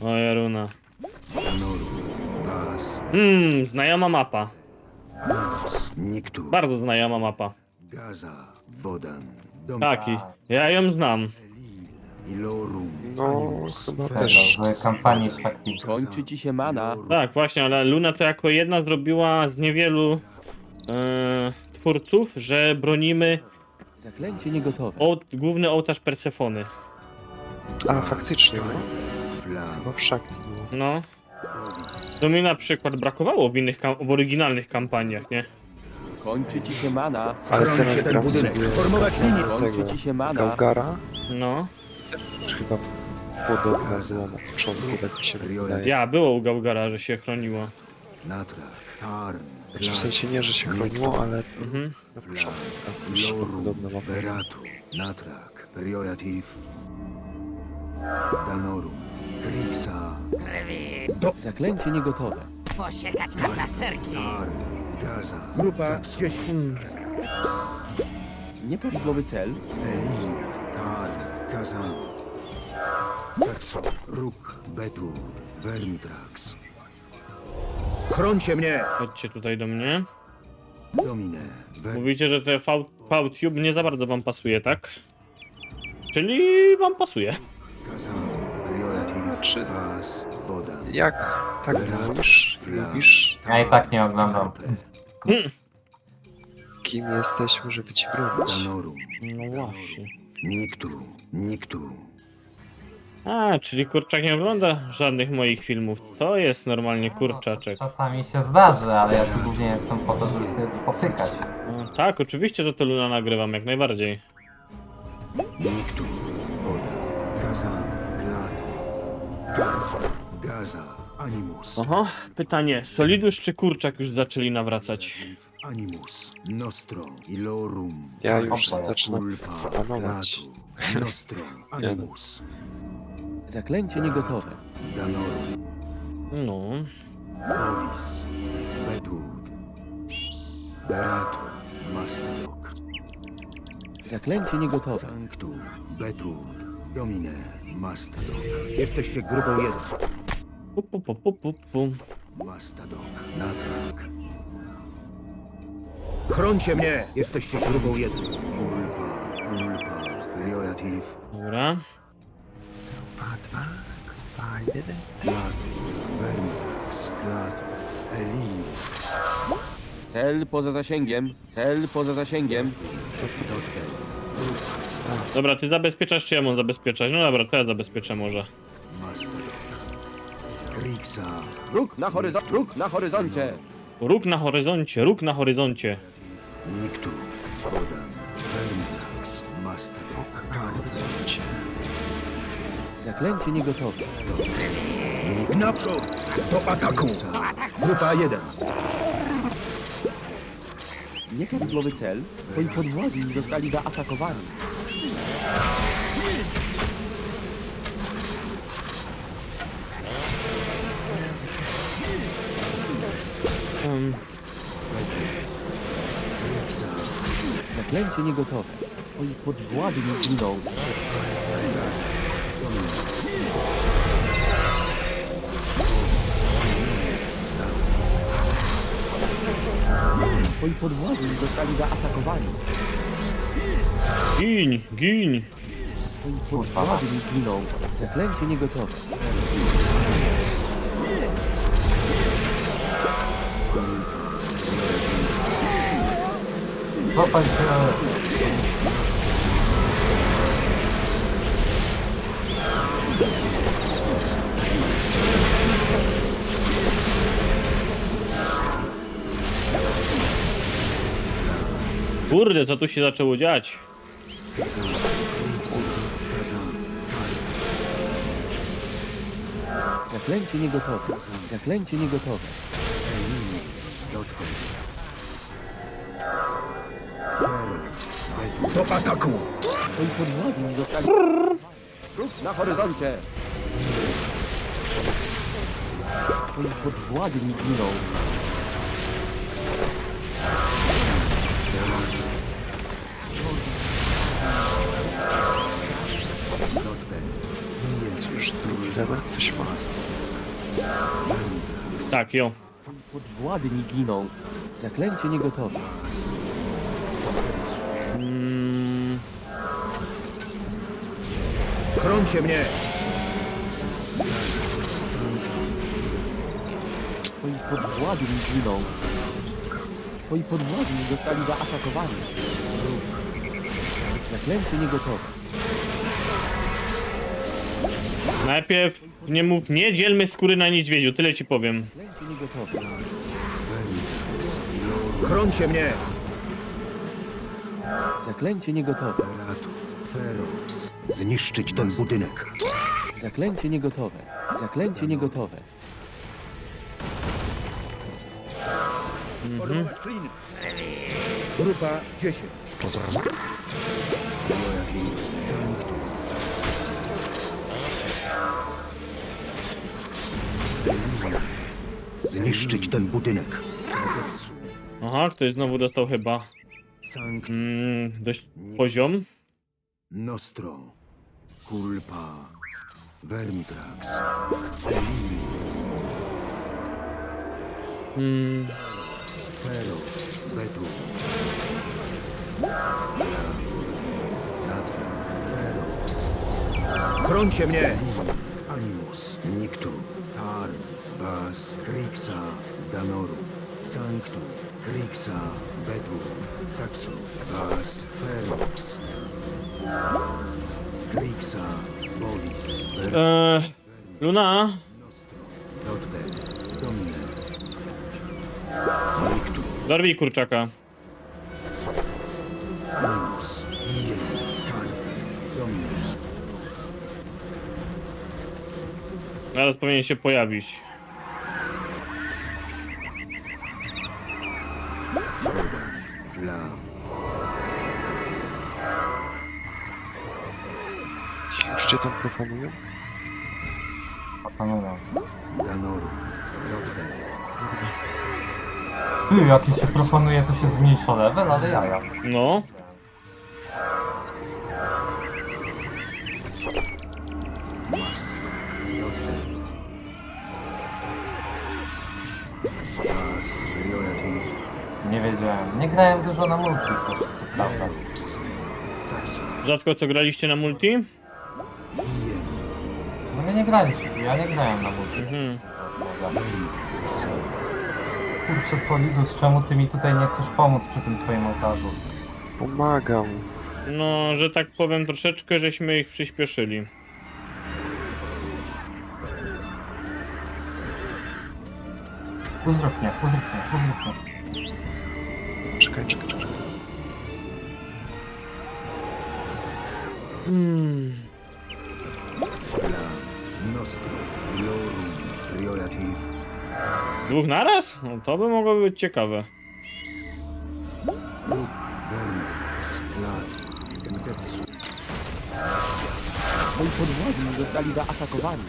Moja runa. Hmm, znajoma mapa. Niktu, Bardzo znajoma mapa. Gaza, Wodan, Dom, Tak, i ja ją znam. Ilorum, No, chyba też. w kampanii szlachcicej. Kończy ci się mana. Tak, właśnie, ale Luna to jako jedna zrobiła z niewielu e, twórców, że bronimy Zaklęcie niegotowe. ołt, główny ołtarz Persefony. A, faktycznie, no. Chyba wszak. No, to mi na przykład brakowało w innych, kam- w oryginalnych kampaniach, nie? Kończy ci się mana. Ale Chroni się teraz ten gram budynek. sobie Formować linię. Kończy tego ci się mana. Gałgara. No, chyba podobna była na początku, tak mi się wydaje. ja, było u Gaugara, że się chroniło. Natra, Tarn, Znaczy w sensie nie, że się chroniło, ale Mhm. na początku już podobna mapa. Beratu, Natrak, Periorativ, Danorum, Grixa, Zaklęcie niegotowe. Posiekać na plasterki. Gaza, Grupa Saxon, 10. Hmm. Nieprawidłowy cel. Elil, Tarn, Kazan, Saxon, Ruk, Betur, Vermitrax, Chrońcie mnie! Chodźcie tutaj do mnie. Domine. Mówicie, że te VTube nie za bardzo wam pasuje, tak? Czyli wam pasuje. Periorativ, Czy- Was, Woda, Jak tak wolisz, lubisz, Ja i tak nie oglądam. kim jesteśmy, żeby ci bronić? No właśnie. Niktu, Niktu, A, czyli kurczak nie ogląda żadnych moich filmów. To jest normalnie kurczaczek. Czasami się zdarzy, ale ja tu głównie jestem po to, żeby sobie popykać. No, tak, oczywiście, że to Luna nagrywam, jak najbardziej. Gaza, Animus, Oho, pytanie. Solidus czy kurczak już zaczęli nawracać? Animus, Nostro, Ilorum, Ja już Tarn, zaczynam panować. Klatu, Nostro, Animus, Zaklęcie niegotowe. Danorum, No. Ovis, Bedud, Beratur, Mastadok, Zaklęcie niegotowe. Sanctum, Bedud, Domine, Mastadok, Jesteście grupą 1. Pu, pu, pu, pu, pu, pu. Mastadok, Natrak, Chrońcie mnie! Jesteście grupą 1. Ulpa, Ulpa, Periorativ, Dobra. Grupa jeden. Klatu, Vermitrax, Klatu, Elil, Cel poza zasięgiem. Cel poza zasięgiem. Dobra, ty zabezpieczasz, czy ja mam zabezpieczać? No dobra, to ja zabezpieczę może. Mastadok, Rixa, Róg na horyzoncie. Róg na horyzoncie. Róg na horyzoncie, róg na horyzoncie. Niktu, Wodan, Vermitrax, Mastadok, Horyzoncie. Zaklęcie niegotowe. Naprzód! Do ataku! Grupa 1. Nieprawidłowy cel. Twoi podwładni zostali zaatakowani. Um, Rixa, Zaklęcie niegotowe. Twoi podwładni giną. Twoi podwładni zostali zaatakowani. gin, gin. Twoi podwładni giną. Zaklęcie niegotowe. Złapać się Kurde, co tu się zaczęło dziać? Zaklęcie niegotowe. Zaklęcie niegotowe. Dotkel, Do ataku! Twoi podwładni zostali... Róg na horyzoncie. Twoi podwładni giną. Już drugi level ktoś ma. Tak, jo. Podwładni giną. Zaklęcie niegotowe. Mm, Chroncie mnie! Twoi podwładni giną. Twoi podwładni zostali zaatakowani. Zaklęcie niegotowe. najpierw nie mów, nie dzielmy skóry na niedźwiedziu, tyle ci powiem. Zaklęcie niegotowe. Chroncie mnie! Zaklęcie niegotowe. Beratu. Ferox. Zniszczyć ten budynek. Zaklęcie niegotowe. Zaklęcie niegotowe. Formować klin! Grupa 10. Rioja Sanctum. Zniszczyć ten budynek. Aha, ktoś znowu dostał chyba Sanctum. mm, dość poziom. Nostro. Culpa. Vermitrax. Mm, Ferox. Betu. Nathan. Ferox. Chroncie mnie! Animus. Nictu. Tarn. Vas. Grixa. Danoru. Sanctum. Grixa. Betu. Saxo. Vas. Ferox. Grixa. Bovis. Ver. e, Luna, Nostro. Domine. Dorwij kurczaka. Ien. Carpe. Domine. Zaraz powinien się pojawić. Cię tam profanują? Panują. Danoru. Ty, jak się proponuje, to się zmniejsza level, ale jaja. No. Nie wiedziałem. Nie grałem dużo na multi, to prawda. Rzadko co graliście na multi? My nie graliśmy, ja nie grałem na multi. Mhm. Kurczę Solidus, czemu ty mi tutaj nie chcesz pomóc przy tym twoim ołtarzu? Pomagam. No, że tak powiem troszeczkę, żeśmy ich przyspieszyli. Uzdrów mnie, uzdrów mnie, uzdrów mnie. Czekaj, czekaj, czekaj. Hmm. Dwóch naraz? No to by mogło być ciekawe. Twoi podwładni zostali zaatakowani.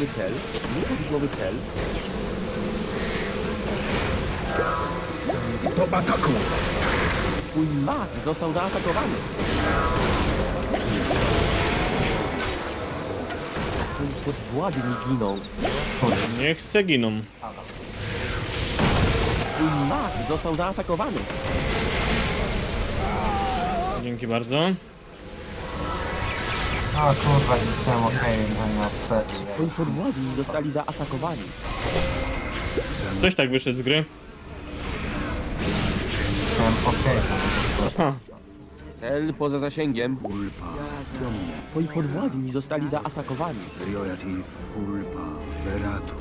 Nieprawidłowy cel. Nieprawidłowy cel. Do ataku! Twój mag został zaatakowany. Twoi podwładni giną. Niech se giną. Twój mag został zaatakowany. Dzięki bardzo. A kurwa, jestem okej, nie obsesji. Twoi podwładni zostali zaatakowani. Ktoś tak wyszedł z gry. Jestem okej. Aha. Cel poza zasięgiem. Domine. Twoi podwładni zostali zaatakowani. Riojatis. Culpa. Veratu.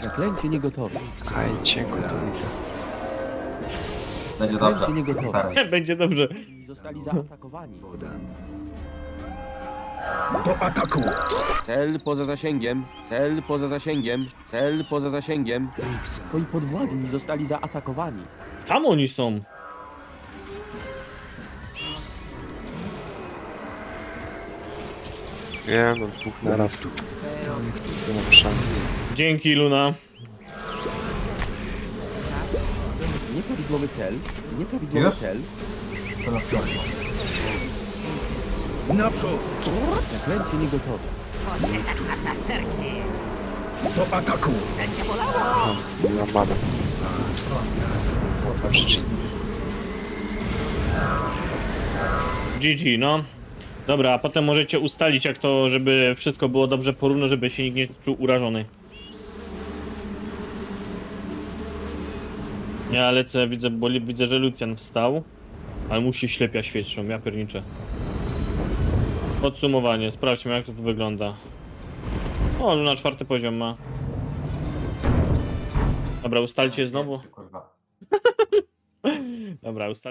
Zaklęcie niegotowe. Gotowica. Będzie dobrze. niegotowe. Stary. Będzie dobrze. Zostali zaatakowani. Wodan. Do ataku! Cel poza zasięgiem. Cel poza zasięgiem. Cel poza zasięgiem. Twoi podwładni zostali zaatakowani. Tam oni są. Nie no, dwóch na raz. Nie mam szans. Dzięki, Luna. Nieprawidłowy cel. Nieprawidłowy cel. Światło. Naprzód! Zaklęcie niegotowe. Posiekać na plasterki. Do ataku! Będzie bolało. Nie mam. GG, no. Dobra, a potem możecie ustalić jak to, żeby wszystko było dobrze porówno, żeby się nikt nie czuł urażony. Ja lecę, widzę, bo widzę, że Lucjan wstał, ale musi ślepia świeczą, ja pierniczę. Podsumowanie, sprawdźmy jak to tu wygląda. O, Luna czwarty poziom ma. Dobra, ustalcie znowu. Kurwa. Dobra, ustalcie.